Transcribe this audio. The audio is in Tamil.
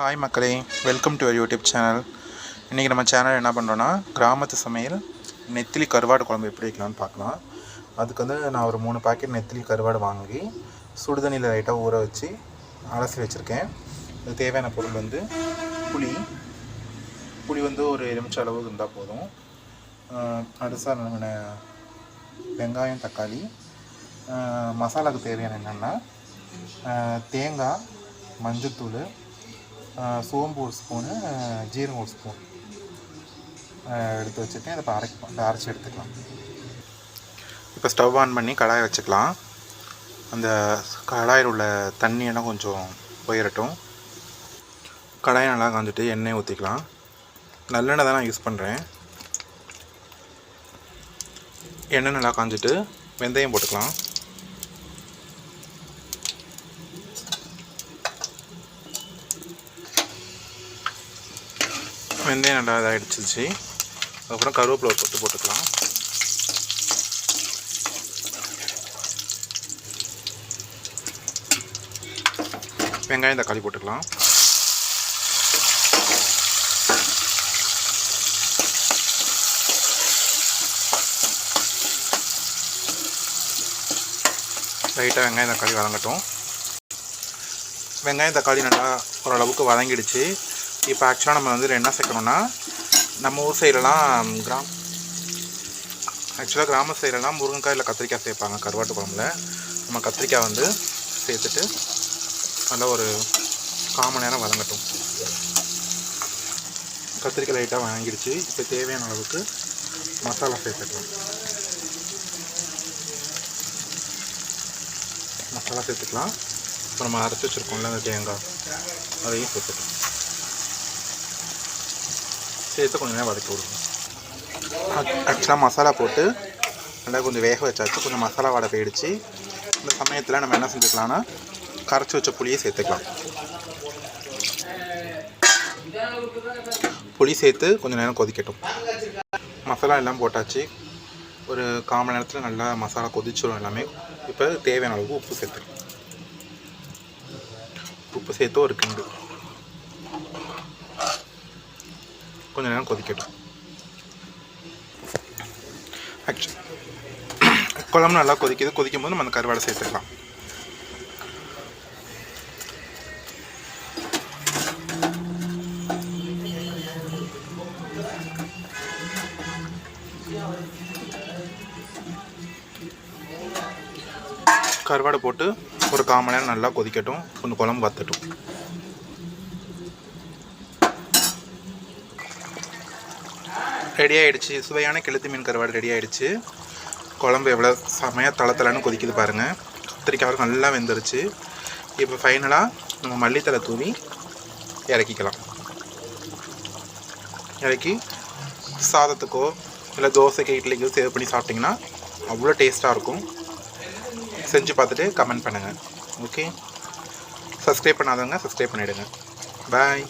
ஹாய் மக்களே. வெல்கம் டு யூடியூப் சேனல் இன்றைக்கி நம்ம சேனல் என்ன பண்ணுறோன்னா கிராமத்து சமையல் நெத்திலி கருவாடு குழம்பு எப்படி வைக்கலாம்னு பார்க்கலாம். அதுக்கு வந்து நான் ஒரு மூணு பாக்கெட் நெத்திலி கருவாடு வாங்கி சுடுதண்ணியில் லைட்டாக ஊற வச்சு அலசி வச்சுருக்கேன். இது தேவையான பொருள் வந்து புளி. புளி வந்து ஒரு எலுமிச்ச அளவு இருந்தால் போதும். அடுத்தா நம்ம வெங்காயம் தக்காளி. மசாலாவுக்கு தேவையான என்னென்னா தேங்காய் மஞ்சத்தூள் சோம்பு ஒரு ஸ்பூனு ஜீரகம் ஒரு ஸ்பூன் எடுத்து வச்சுருக்கேன் அதை இப்போ அரைக்க அதை அரைச்சி எடுத்துக்கலாம். இப்போ ஸ்டவ் ஆன் பண்ணி கடாயை வச்சுக்கலாம். அந்த கடாயில் உள்ள தண்ணியெல்லாம் கொஞ்சம் போயிடட்டும் கடாயை நல்லா காஞ்சிட்டு எண்ணெய் ஊற்றிக்கலாம் நல்லெண்ணெய் தான் நான் யூஸ் பண்ணுறேன் எண்ணெய் நல்லா காஞ்சிட்டு வெந்தயம் போட்டுக்கலாம். வெந்தயம் நல்லா இதாகிடுச்சிச்சு அதுக்கப்புறம் கருவேப்பிலை ஒரு போட்டுக்கலாம். வெங்காயம் தக்காளி போட்டுக்கலாம். லைட்டாக வெங்காயம் தக்காளி வதங்கட்டும். வெங்காயம் தக்காளி நல்லா ஓரளவுக்கு வதங்கிடுச்சு. இப்போ ஆக்சுவலாக நம்ம வந்து என்ன சேர்க்கணும்னா நம்ம ஊர் சைடெல்லாம் கிராம் ஆக்சுவலாக கிராம சைடெல்லாம் முருங்கைக்காய் இல்லை கத்திரிக்காய் சேர்ப்பாங்க கருவாட்டு குழம்புல. நம்ம கத்திரிக்காய் வந்து சேர்த்துட்டு நல்லா ஒரு கால் நேரம் வதங்கட்டும். கத்திரிக்காய் லைட்டாக வாங்கிடுச்சு. இப்போ தேவையான அளவுக்கு மசாலா சேர்த்துக்கலாம். மசாலா சேர்த்துக்கலாம். இப்போ நம்ம அரைச்சி வச்சுருக்கோம்ல அந்த தேங்காய் அதையும் சேர்த்துக்கலாம். சேர்த்து கொஞ்சம் நேரம் வதக்கி விடுவோம் ஆக்சுவலாக மசாலா போட்டு நல்லா கொஞ்சம் வேக வச்சாச்சு. கொஞ்சம் மசாலா வடை போயிடுச்சு. இந்த சமயத்தில் நம்ம என்ன செஞ்சுக்கலாம்னா கரைச்சி வச்ச புளியை சேர்த்துக்கலாம். புளி சேர்த்து கொஞ்சம் நேரம் கொதிக்கட்டும். மசாலா எல்லாம் போட்டாச்சு. ஒரு கால் மணி நேரத்தில் நல்லா மசாலா கொதிச்சிடும் எல்லாமே. இப்போ தேவையான அளவுக்கு உப்பு சேர்த்துக்கலாம். உப்பு சேர்த்து ஒரு கிண்டு. கொஞ்சம் நேரம் கொதிக்கட்டும் ஆக்சுவலி குழம்பு நல்லா கொதிக்குது கொதிக்கும் போது நம்ம அந்த கருவாடை சேர்த்துக்கலாம் கருவாடை போட்டு ஒரு கால் மணி நேரம் நல்லா கொதிக்கட்டும் கொஞ்சம் குழம்பு வத்தட்டும் ரெடி ஆகிடுச்சு சுவையான கெளுத்து மீன் கருவாடு ரெடி ஆகிடுச்சு குழம்பு எவ்வளோ செமையாக தளத்தலன்னு கொதிக்குது பாருங்கள் கத்திரிக்காய் நல்லா வெந்துருச்சு. இப்போ ஃபைனலாக நம்ம மல்லித்தலை தூவி இறக்கிக்கலாம். இறக்கி சாதத்துக்கோ இல்லை தோசைக்கோ இட்லிக்கோ சேவ் பண்ணி சாப்பிட்டிங்கன்னா அவ்வளோ டேஸ்ட்டாக இருக்கும். செஞ்சு பார்த்துட்டு கமெண்ட் பண்ணுங்கள் ஓகே சப்ஸ்கிரைப் பண்ணாதவங்க சப்ஸ்கிரைப் பண்ணிவிடுங்க பாய்